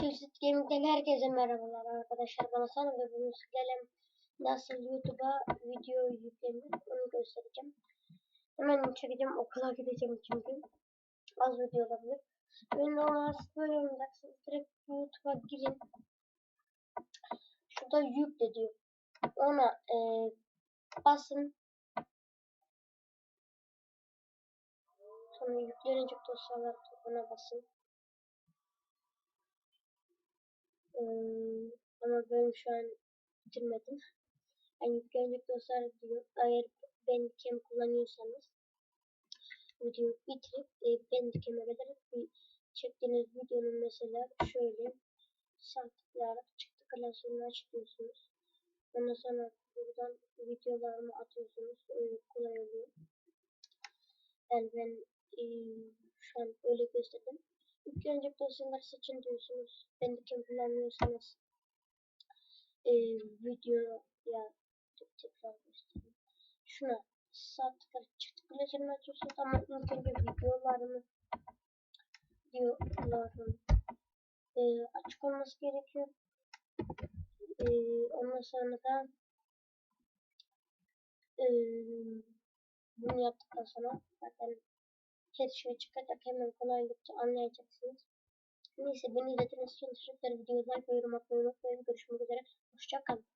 Tilsit Gaming'den herkese merhabalar arkadaşlar. Bana sana ve bunu sizlerle nasıl YouTube'a video yüklenir onu göstereceğim. Hemen çekeceğim okula gideceğim çünkü az video olabilir. Ben normal böyle oynayacaksınız. Direkt YouTube'a girin. Şurada yükle diyor. Ona e, basın. Sonra yüklenecek dosyalar ona basın. Ama ben şu an bitirmedim. Yani yüklenecek dosyalar diyor. Eğer Bandicam kullanıyorsanız videoyu bitirip e, Bandicam'e kadar bir çektiğiniz videonun mesela şöyle sağ tıklayarak çıktı klasörünü açıyorsunuz. Ondan sonra buradan videolarımı atıyorsunuz. Öyle kolay oluyor. Yani ben e, şu an öyle gösterdim. Yüklenecek dosyaları seçin diyorsunuz. Kim kullanmıyorsanız e, video ya tekrar göstereyim. Şuna sağ tıkla çıktı klasörünü açıyorsunuz ama ilk önce videolarımı videolarım e, açık olması gerekiyor. E, ondan sonra da e, bunu yaptıktan sonra zaten şey çıkacak hemen kolaylıkça anlayacaksınız. Neyse beni izlediğiniz için teşekkürler. Videoyu like ve yorum atmayı unutmayın. Görüşmek üzere. Hoşçakalın.